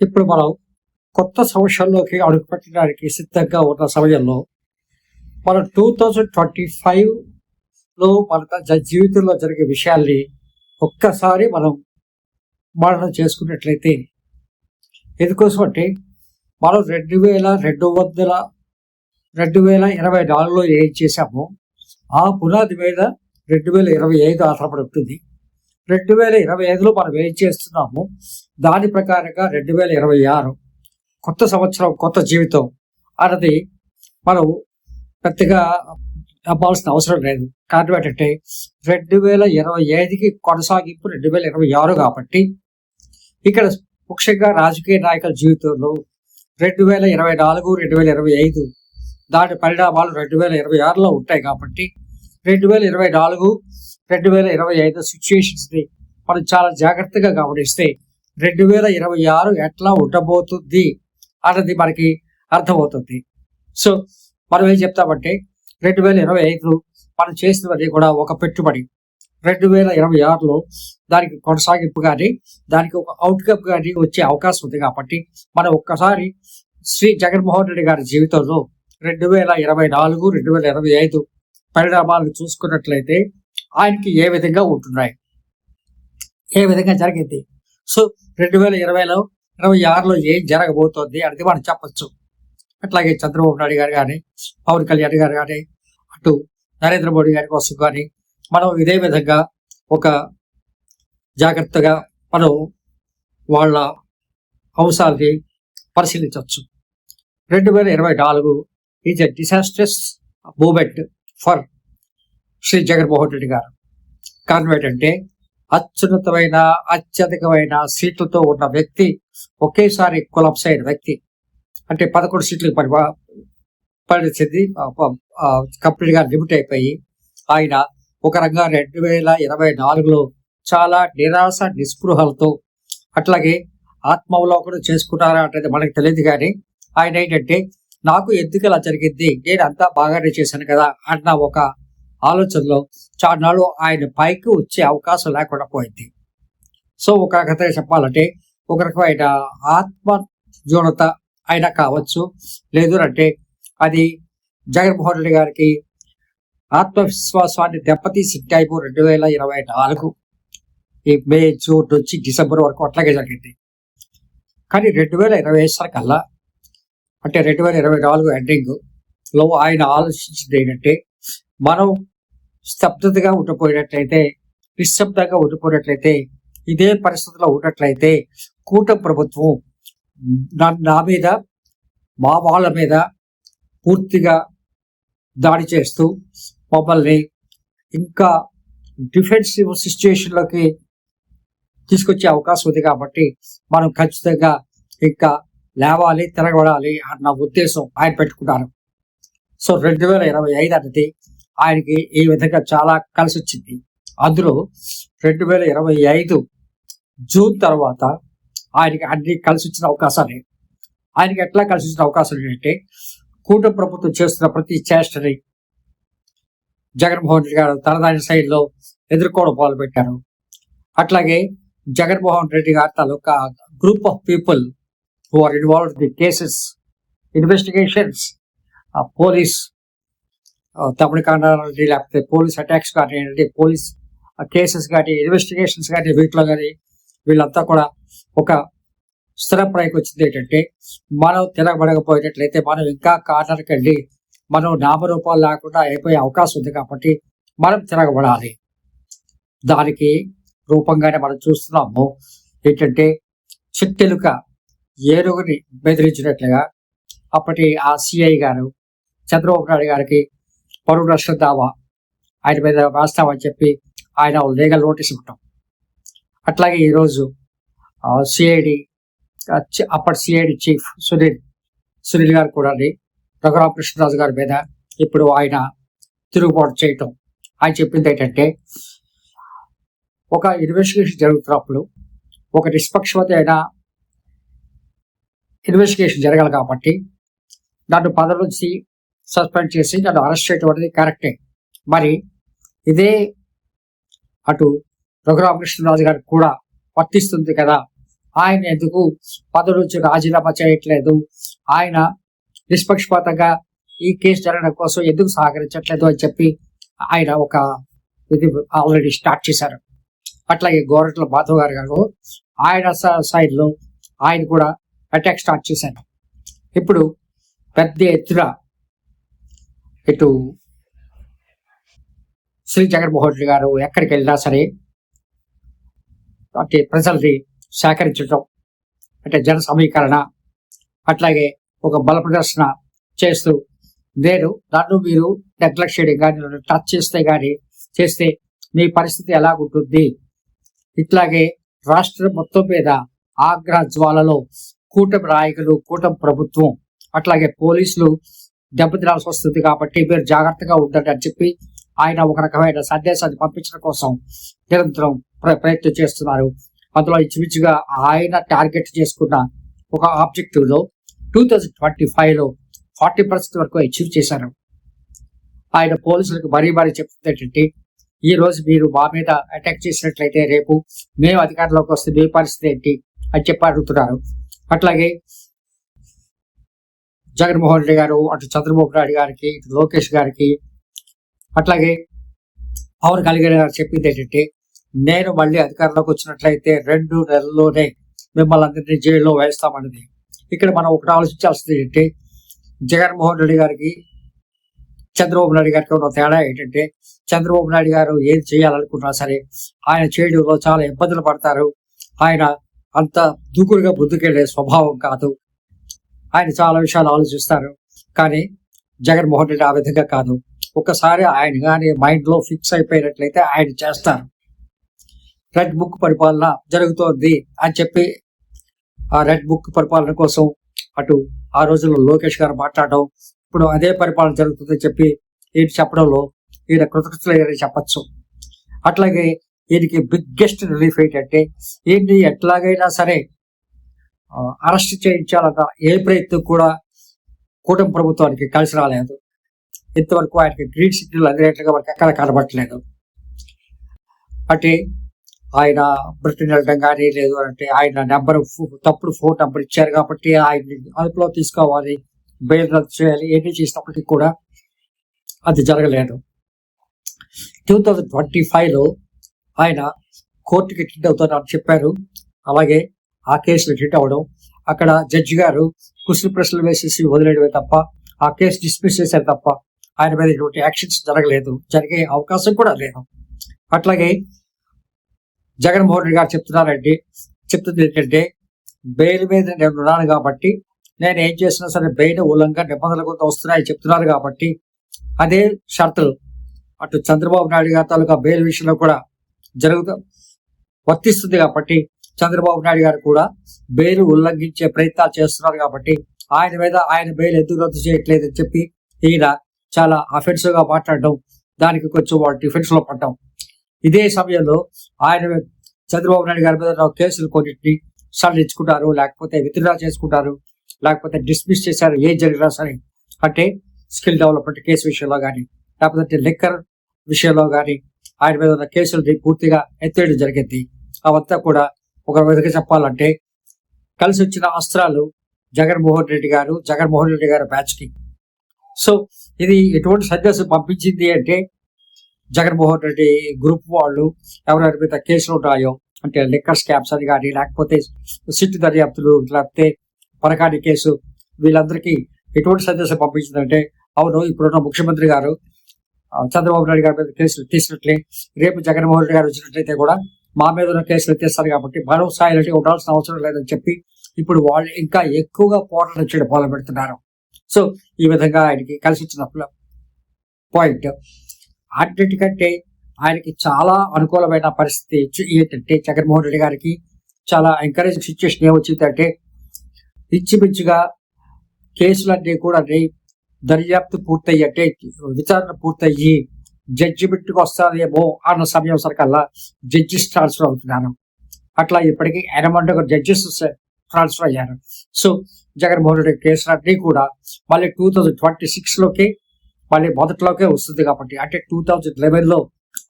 ఇప్పుడు మనం కొత్త సంవత్సరంలోకి అడుగుపెట్టడానికి సిద్ధంగా ఉన్న సమయంలో మన టూ థౌజండ్ ట్వంటీ ఫైవ్లో మన జ- జీవితంలో జరిగే విషయాల్ని ఒక్కసారి మనం మననం చేసుకున్నట్లయితే ఎందుకోసం అంటే మనం రెండు వేల రెండు వందల రెండు వేల ఇరవై నాలుగులో ఏం చేశామో ఆ పునాది మీద రెండు వేల ఇరవై ఐదు ఆధారపడి ఉంటుంది. రెండు వేల ఇరవై ఐదులో మనం ఏం చేస్తున్నాము? దాని ప్రకారంగా రెండు వేల ఇరవై ఆరు కొత్త సంవత్సరం కొత్త జీవితం అన్నది మనం పెద్దగా అవ్వాల్సిన అవసరం లేదు. కారణం ఏంటంటే రెండు వేల ఇరవై ఐదుకి కొనసాగింపు రెండు వేల ఇరవై ఆరు కాబట్టి ఇక్కడ ముఖ్యంగా రాజకీయ నాయకుల జీవితంలో రెండు వేల ఇరవై నాలుగు రెండు వేల ఇరవై ఐదు దాని పరిణామాలు రెండు వేల ఇరవై ఆరులో ఉంటాయి కాబట్టి రెండు వేల ఇరవై నాలుగు రెండు వేల ఇరవై ఐదు సిచ్యుయేషన్స్ని మనం చాలా జాగ్రత్తగా గమనిస్తే రెండు వేల ఇరవై ఆరు ఎట్లా ఉండబోతుంది అన్నది మనకి అర్థమవుతుంది. సో మనం ఏం చెప్తామంటే రెండు వేల ఇరవై ఐదు మనం చేసినది కూడా ఒక పెట్టుబడి. రెండు వేల ఇరవై ఆరులో దానికి కొనసాగింపు కానీ దానికి ఒక అవుట్కమ్ కానీ వచ్చే అవకాశం ఉంది కాబట్టి మనం ఒక్కసారి శ్రీ జగన్మోహన్ రెడ్డి గారి జీవితంలో రెండు వేల ఇరవై నాలుగు రెండు వేల ఇరవై ఐదు పరిణామాలను చూసుకున్నట్లయితే ఆయనకి ఏ విధంగా ఉంటున్నాయి? ఏ విధంగా జరిగింది? సో రెండు వేల ఇరవైలో ఇరవై ఆరులో ఏం జరగబోతోంది అనేది మనం చెప్పచ్చు. అట్లాగే చంద్రబాబు నాయుడు గారు కానీ పవన్ కళ్యాణ్ గారు కానీ అటు నరేంద్ర మోడీ గారి కోసం కానీ మనం ఇదే విధంగా ఒక జాగ్రత్తగా మనం వాళ్ళ అంశాలని పరిశీలించవచ్చు. రెండు వేల ఇరవై నాలుగు is a disastrous moment for Shri Jaganmohan Reddy garu. కారణం ఏంటంటే అత్యున్నతమైన అత్యధికమైన సీట్లతో ఉన్న వ్యక్తి ఒకేసారి కొలాప్స్ అయిన వ్యక్తి. అంటే పదకొండు సీట్లకు పరి పరిచింది కంప్లీట్గా లిమిట్ అయిపోయి ఆయన ఒక రంగా రెండు వేల ఇరవై నాలుగులో చాలా నిరాశ నిస్పృహలతో అట్లాగే ఆత్మావలోకనం చేసుకుంటారా అనేది మనకు తెలియదు కానీ ఆయన ఏంటంటే నాకు ఎందుకు ఇలా జరిగింది? నేను అంతా బాగానే చేశాను కదా అన్న ఒక ఆలోచనలో చాలానాడు ఆయన పైకి వచ్చే అవకాశం లేకుండా పోయింది. సో ఒక రకంగా చెప్పాలంటే ఒక రకమైన ఆత్మ జోడత అయినా కావచ్చు. లేదు అంటే అది జగన్మోహన్ రెడ్డి గారికి ఆత్మవిశ్వాసాన్ని దెబ్బతీసి టైపు రెండు వేల ఇరవై నాలుగు ఈ మే జూన్ నుంచి డిసెంబర్ వరకు అట్లాగే జరిగింది. కానీ రెండు వేల ఇరవై కల్లా అంటే రెండు వేల ఇరవై నాలుగు ఎండింగ్లో ఆయన ఆలోచించింది ఏంటంటే మనం స్తబ్దతగా ఉండిపోయినట్లయితే నిశ్శబ్దంగా ఉండిపోయినట్లయితే ఇదే పరిస్థితిలో ఉన్నట్లయితే కూట ప్రభుత్వం నా నా మీద మా వాళ్ళ మీద పూర్తిగా దాడి చేస్తూ మమ్మల్ని ఇంకా డిఫెన్సివ్ సిచ్యుయేషన్లోకి తీసుకొచ్చే అవకాశం ఉంది కాబట్టి మనం ఖచ్చితంగా ఇంకా లేవాలి తిరగబడాలి అన్న ఉద్దేశం ఆయన పెట్టుకున్నారు. సో రెండు వేల ఇరవై ఐదు అనేది ఆయనకి ఈ విధంగా చాలా కలిసి వచ్చింది అందులో రెండు వేల ఇరవై ఐదు జూన్ తర్వాత ఆయనకి అన్ని కలిసి వచ్చిన అవకాశాలే. ఆయనకి ఎట్లా కలిసి వచ్చిన అవకాశాలు ఏంటంటే కూట ప్రభుత్వం చేస్తున్న ప్రతి చేష్టని జగన్మోహన్ రెడ్డి గారు తనదాని శైలిలో ఎదుర్కోవడం మొదలుపెట్టారు. అట్లాగే జగన్మోహన్ రెడ్డి గారి తాలూకా group of people who are involved the cases investigations police తమిళకాండ లేకపోతే పోలీస్ అటాక్స్ కానివ్వండి పోలీస్ కేసెస్ కానీ ఇన్వెస్టిగేషన్స్ కానీ వీటిలో కానీ వీళ్ళంతా కూడా ఒక స్థిరప్రాయకు వచ్చింది ఏంటంటే మనం తిరగబడకపోయినట్లయితే మనం ఇంకా కార్నర్కి వెళ్ళి మనం నామరూపాలు లేకుండా అయిపోయే అవకాశం ఉంది కాబట్టి మనం తిరగబడాలి. దానికి రూపంగానే మనం చూస్తున్నాము ఏంటంటే చిట్టెలుక ఏనుగుని బెదిరించినట్లుగా అప్పటి ఆ సిఐ గారు చంద్రబాబు నాయుడు గారికి పరువు నష్ట దావా ఆయన మీద రాస్తామని చెప్పి ఆయన లీగల్ నోటీస్ ఇవ్వటం. అట్లాగే ఈరోజు సిఐడి అప్పటి సిఐడి చీఫ్ సునీల్ సునీల్ గారు కూడా రఘురామ కృష్ణరాజు గారి మీద ఇప్పుడు ఆయన తిరుగుబాటు చేయటం. ఆయన చెప్పింది ఏంటంటే ఒక ఇన్వెస్టిగేషన్ జరుగుతున్నప్పుడు ఒక నిష్పక్షపాత అయిన ఇన్వెస్టిగేషన్ జరగాలి కాబట్టి నన్ను పదవి నుంచి సస్పెండ్ చేసి నన్ను అరెస్ట్ చేయటం అనేది కరెక్టే. మరి ఇదే అటు రఘురామకృష్ణరాజు గారికి కూడా వర్తిస్తుంది కదా. ఆయన ఎందుకు పదవి నుంచి రాజీనామా చేయట్లేదు? ఆయన నిష్పక్షపాతంగా ఈ కేసు జరగడం కోసం ఎందుకు సహకరించట్లేదు అని చెప్పి ఆయన ఒక ఇది ఆల్రెడీ స్టార్ట్ చేశారు. అట్లాగే గోరట్ల మాధవ్ గారు గారు ఆయన సైడ్లో ఆయన కూడా అటాక్ స్టార్ట్ చేశారు. ఇప్పుడు పెద్ద ఎత్తున ఇటు శ్రీ జగన్మోహన్ రెడ్డి గారు ఎక్కడికి వెళ్ళినా సరే అంటే ప్రజల్ని సేకరించడం అంటే జన సమీకరణ అట్లాగే ఒక బల ప్రదర్శన చేస్తూ నేను నన్ను మీరు నెగ్లెక్ట్ చేయడం కానీ నన్ను టచ్ చేస్తే కానీ చేస్తే మీ పరిస్థితి ఎలా ఉంటుంది ఇట్లాగే రాష్ట్రం మొత్తం మీద ఆగ్రహ జ్వాలలో కూటమి నాయకులు కూటమి ప్రభుత్వం అట్లాగే పోలీసులు దెబ్బతినాల్సి వస్తుంది కాబట్టి మీరు జాగ్రత్తగా ఉండండి అని చెప్పి ఆయన ఒక రకమైన సందేశాన్ని పంపించడం కోసం నిరంతరం ప్ర- ప్రయత్నం చేస్తున్నారు. అందులో ఇంచుమించుగా ఆయన టార్గెట్ చేసుకున్న ఒక ఆబ్జెక్టివ్లో టూ థౌజండ్ ట్వంటీ ఫైవ్లో ఫార్టీ పర్సెంట్ వరకు అచీవ్ చేశారు. ఆయన పోలీసులకు మరీ మరీ చెప్తుంది ఏంటంటే ఈ రోజు మీరు మా మీద అటాక్ చేసినట్లయితే రేపు మేము అధికారంలోకి వస్తే మీ పరిస్థితి ఏంటి అని చెప్పి అడుగుతున్నారు. అట్లాగే జగన్మోహన్ రెడ్డి గారు అటు చంద్రబాబు నాయుడు గారికి ఇటు లోకేష్ గారికి అట్లాగే పవన్ కళ్యాణ్ గారు చెప్పింది ఏంటంటే నేను మళ్ళీ అధికారంలోకి వచ్చినట్లయితే రెండు నెలల్లోనే మిమ్మల్ని అందరినీ జైల్లో వేస్తామన్నది. ఇక్కడ మనం ఒకటి ఆలోచించాల్సింది ఏంటంటే జగన్మోహన్ రెడ్డి గారికి చంద్రబాబు నాయుడు గారికి ఉన్న తేడా ఏంటంటే చంద్రబాబు నాయుడు గారు ఏం చేయాలనుకున్నా సరే ఆయన చేయడంలో చాలా ఇబ్బందులు పడతారు. ఆయన అంత దూకుడుగా ముందుకెళ్ళే స్వభావం కాదు. ఆయన చాలా విషయాలు ఆలోచిస్తారు. కానీ జగన్మోహన్ రెడ్డి ఆ విధంగా కాదు. ఒకసారి ఆయన కానీ మైండ్లో ఫిక్స్ అయిపోయినట్లయితే ఆయన చేస్తారు. రెడ్ బుక్ పరిపాలన జరుగుతోంది అని చెప్పి ఆ రెడ్ బుక్ పరిపాలన కోసం అటు ఆ రోజుల్లో లోకేష్ గారు మాట్లాడడం ఇప్పుడు అదే పరిపాలన జరుగుతుందని చెప్పి ఈయన చెప్పడంలో ఈయన కృతజ్ఞతలు చెప్పచ్చు. అట్లాగే ఈయనకి బిగ్గెస్ట్ రిలీఫ్ ఏంటంటే ఈయన్ని ఎట్లాగైనా సరే అరెస్ట్ చేయించాలన్న ఏ ప్రయత్నం కూడా కూటమి ప్రభుత్వానికి కలిసి రాలేదు. ఇంతవరకు ఆయనకి గ్రీన్ సిగ్నల్ అందినట్లుగా మనకి ఎక్కడ కనబట్టలేదు అంటే ఆయన బ్రిటన్ వెళ్ళడం కానీ లేదు అంటే ఆయన నెంబర్ తప్పుడు ఫోన్ నెంబర్ ఇచ్చారు కాబట్టి ఆయన్ని అదుపులో తీసుకోవాలి బెయిల్ రద్దు చేయాలి ఏమీ చేసినప్పటికీ కూడా అది జరగలేదు. టూ థౌజండ్ ట్వంటీ లో ఆయన కోర్టుకి టిట్ అవుతారని చెప్పారు. అలాగే ఆ కేసులు టిట్ అవ్వడం అక్కడ జడ్జి గారు కుసులు ప్రశ్నలు వేసేసి వదిలేయడమే తప్ప ఆ కేసు డిస్మిస్ చేశారు తప్ప ఆయన మీద ఇటువంటి యాక్షన్స్ జరగలేదు జరిగే అవకాశం కూడా లేదు. అట్లాగే జగన్మోహన్ రెడ్డి గారు చెప్తున్నారండి చెప్తుంది ఏంటంటే బెయిల్ మీద నేను ఉన్నాను కాబట్టి నేను ఏం చేసినా సరే బెయిల్ ఉల్లంఘన నిబంధనలు కొంత వస్తున్నాయి చెప్తున్నారు కాబట్టి అదే షరతులు. అటు చంద్రబాబు నాయుడు గారి తాలూకా బెయిల్ విషయంలో కూడా జరుగుతూ వర్తిస్తుంది కాబట్టి చంద్రబాబు నాయుడు గారు కూడా బెయిల్ ఉల్లంఘించే ప్రయత్నాలు చేస్తున్నారు కాబట్టి ఆయన మీద ఆయన బెయిల్ ఎందుకు రద్దు చేయట్లేదని చెప్పి ఈయన చాలా అఫెన్సివ్గా మాట్లాడడం దానికి కొంచెం వాళ్ళు డిఫెన్స్లో పడ్డం. ఇదే సమయంలో ఆయన చంద్రబాబు నాయుడు గారి మీద కేసులు కొన్నింటిని సడలించుకుంటారు లేకపోతే విత్డ్రా చేసుకుంటారు లేకపోతే డిస్మిస్ చేశారు ఏం జరిగినా సరే. అంటే స్కిల్ డెవలప్మెంట్ కేసు విషయంలో కానీ లేకపోతే లిక్కర్ విషయంలో కానీ ఆయన మీద ఉన్న కేసులు పూర్తిగా ఎత్తేయడం జరిగింది. అవంతా కూడా ఒక విధంగా చెప్పాలంటే కలిసి వచ్చిన అస్త్రాలు జగన్మోహన్ రెడ్డి గారు జగన్మోహన్ రెడ్డి గారు బ్యాచ్కి సో ఇది ఎటువంటి సందేశం పంపించింది అంటే జగన్మోహన్ రెడ్డి గ్రూప్ వాళ్ళు ఎవరెవరి మీద కేసులు ఉన్నాయో అంటే లిక్కర్ స్కామ్స్ అని కానీ లేకపోతే సిట్టు దర్యాప్తులు లేకపోతే పరకాటి కేసు వీళ్ళందరికీ ఎటువంటి సందేశం పంపించిందంటే అవును ఇప్పుడున్న ముఖ్యమంత్రి గారు చంద్రబాబు నాయుడు గారి మీద కేసులు తీసినట్లే రేపు జగన్మోహన్ రెడ్డి గారు వచ్చినట్లయితే కూడా మా మీద ఉన్న కేసులు తీస్తారు కాబట్టి మరో స్థాయిలో ఉండాల్సిన అవసరం లేదని చెప్పి ఇప్పుడు వాళ్ళు ఇంకా ఎక్కువగా పోరాటం చేయడం మొదలు పెడుతున్నారు. సో ఈ విధంగా ఆయనకి కలిసి వచ్చినప్పుడు పాయింట్ అన్నిటికంటే ఆయనకి చాలా అనుకూలమైన పరిస్థితి ఏంటంటే జగన్మోహన్ రెడ్డి గారికి చాలా ఎంకరేజ్ సిచ్యువేషన్ ఏమొచ్చిందంటే ఇచ్చిమించుగా కేసులన్నీ కూడా దర్యాప్తు పూర్తయ్యి అంటే విచారణ పూర్తయ్యి జడ్జిమెంట్కి వస్తారేమో అన్న సమయం సరికల్లా జడ్జిస్ ట్రాన్స్ఫర్ అవుతున్నారు అట్లా ఇప్పటికీ ఎనమంట జడ్జెస్ ట్రాన్స్ఫర్ అయ్యారు. సో జగన్మోహన్ రెడ్డి కేసులన్నీ కూడా మళ్ళీ టూ థౌజండ్ ట్వంటీ సిక్స్లోకి మళ్ళీ మొదట్లోకే వస్తుంది కాబట్టి అంటే టూ థౌజండ్ లెవెన్లో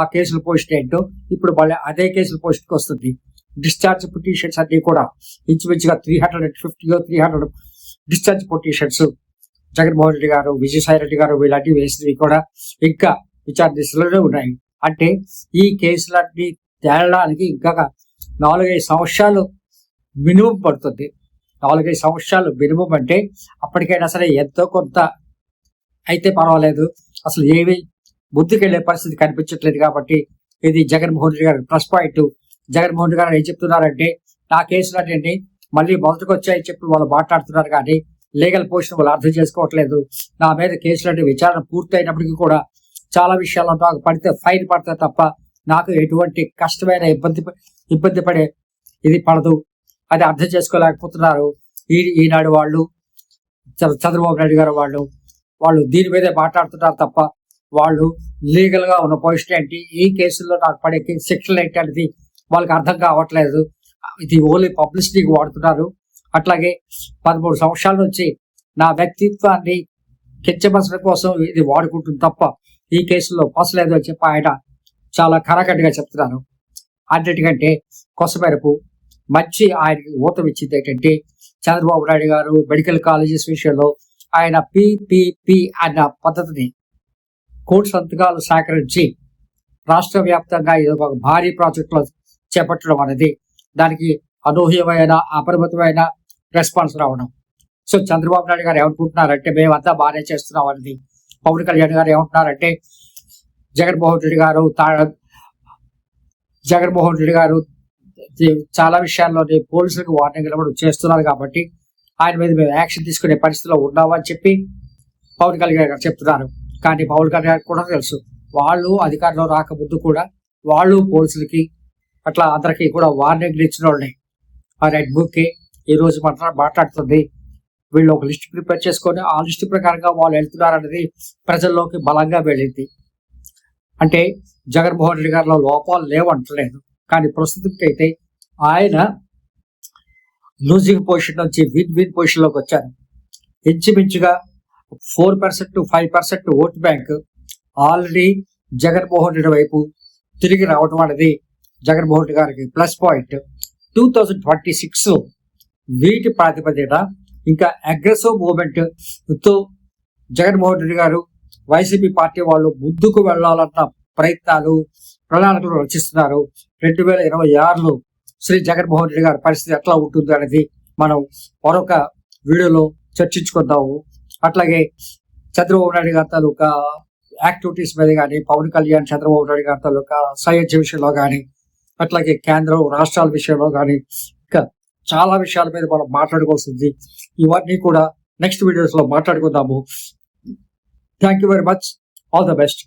ఆ కేసుల పోస్ట్ ఏంటో ఇప్పుడు మళ్ళీ అదే కేసుల పోస్ట్కి వస్తుంది. డిశ్చార్జ్ పిటిషన్స్ అన్ని కూడా ఇంచుమించుగా three hundred and fifty three hundred discharge petitions Jaganmohan Reddy garu Vijayasai Reddy గారు వీళ్ళన్నీ వేసినవి కూడా ఇంకా విచారణ దిశలోనే ఉన్నాయి. అంటే ఈ కేసులన్నీ తేలడానికి ఇంకా నాలుగైదు సంవత్సరాలు మినిమం పడుతుంది. నాలుగైదు సంవత్సరాలు మినిమం అంటే అప్పటికైనా సరే ఎంతో కొంత అయితే పర్వాలేదు. అసలు ఏమి ముందుకెళ్ళే పరిస్థితి కనిపించట్లేదు కాబట్టి ఇది జగన్మోహన్ రెడ్డి గారు ప్లస్ పాయింట్. జగన్మోహన్ రెడ్డి గారు ఏం చెప్తున్నారంటే నా కేసులన్నీ మళ్ళీ మొదటికి వచ్చాయని చెప్పి వాళ్ళు మాట్లాడుతున్నారు కానీ లీగల్ పోషన్ వాళ్ళు అర్థం చేసుకోవట్లేదు. నా మీద కేసులన్నీ విచారణ పూర్తయినప్పటికీ కూడా చాలా విషయాలు నాకు పడితే ఫైన్ పడితే తప్ప నాకు ఎటువంటి కష్టమైన ఇబ్బంది ఇబ్బంది పడే ఇది పడదు. అది అర్థం చేసుకోలేకపోతున్నారు. ఈ ఈనాడు వాళ్ళు చంద్రబాబు నాయుడు గారు వాళ్ళు వాళ్ళు దీని మీదే మాట్లాడుతున్నారు తప్ప వాళ్ళు లీగల్గా ఉన్న పొజిషన్ ఏంటి? ఈ కేసుల్లో నాకు పడే శిక్షలు ఏంటి అనేది వాళ్ళకి అర్థం కావట్లేదు. ఇది ఓన్లీ పబ్లిసిటీకి వాడుతున్నారు. అట్లాగే పదమూడు సంవత్సరాల నుంచి నా వ్యక్తిత్వాన్ని కించపరచడం కోసం ఇది వాడుకుంటుంది తప్ప ఈ కేసులో పసలేదు అని చెప్పి ఆయన చాలా కరకట్టుగా చెప్తున్నారు. అన్నిటికంటే కొసమెరుపు మంచి ఆయనకి ఊతం ఇచ్చింది ఏంటంటే చంద్రబాబు నాయుడు గారు మెడికల్ కాలేజెస్ విషయంలో ఆయన పిపిపి అన్న పద్ధతిని కోటి సంతకాలు సేకరించి రాష్ట్ర వ్యాప్తంగా ఇది ఒక భారీ ప్రాజెక్టులో చేపట్టడం అనేది దానికి అనూహ్యమైన అపరిమితమైన రెస్పాన్స్ రావడం. సో చంద్రబాబు నాయుడు గారు ఏమనుకుంటున్నారంటే మేమంతా బాగానే చేస్తున్నాం అనేది పవన్ కళ్యాణ్ గారు ఏమంటున్నారంటే జగన్మోహన్ రెడ్డి గారు తా- జగన్మోహన్ రెడ్డి గారు చాలా విషయాల్లో పోలీసులకు వార్నింగ్ కూడా చేస్తున్నారు కాబట్టి ఆయన మీద మేము యాక్షన్ తీసుకునే పరిస్థితిలో ఉన్నామని చెప్పి పవన్ కళ్యాణ్ గారు చెప్తున్నారు. కానీ పవన్ కళ్యాణ్ కూడా తెలుసు వాళ్ళు అధికారంలో రాకముందు కూడా వాళ్ళు పోలీసులకి అట్లా అందరికీ కూడా వార్నింగ్లు ఇచ్చిన వాళ్ళని ఆ రెడ్ బుక్ ఈ రోజు మాట్లా మాట్లాడుతుంది. వీళ్ళు ఒక లిస్ట్ ప్రిపేర్ చేసుకొని ఆ లిస్ట్ ప్రకారంగా వాళ్ళు వెళ్తున్నారు అనేది ప్రజల్లోకి బలంగా వెళ్ళింది. అంటే జగన్మోహన్ రెడ్డి గారిలో లోపాలు లేవంటలేదు కానీ ప్రస్తుతానికి అయితే ఆయన లూజింగ్ పొజిషన్ నుంచి విన్ విన్ పొజిషన్లోకి వచ్చారు. ఇంచుమించుగా four percent to five percent vote bank already Jaganmohan Reddy వైపు తిరిగి రావడం అనేది జగన్మోహన్ రెడ్డి గారికి plus point. Two thousand twenty six వీటి ప్రాతిపదికన ఇంకా అగ్రెసివ్ మూవ్మెంట్తో జగన్మోహన్ రెడ్డి గారు వైసీపీ పార్టీ వాళ్ళు ముందుకు వెళ్ళాలన్న ప్రయత్నాలు ప్రణాళికలు రచిస్తున్నారు. రెండు వేల ఇరవై ఆరులో శ్రీ జగన్మోహన్ రెడ్డి గారి పరిస్థితి ఎట్లా ఉంటుంది అనేది మనం మరొక వీడియోలో చర్చించుకుందాము. అట్లాగే చంద్రబాబు నాయుడు గారి తాలూకా యాక్టివిటీస్ మీద కానీ పవన్ కళ్యాణ్ చంద్రబాబు నాయుడు గారి తాలూకా సయోధ్య విషయంలో కానీ అట్లాగే కేంద్రం రాష్ట్రాల విషయంలో కానీ చాలా విషయాల మీద మనం మాట్లాడుకోవాల్సింది. ఇవన్నీ కూడా నెక్స్ట్ వీడియోస్లో మాట్లాడుకుందాము. Thank you very much all the best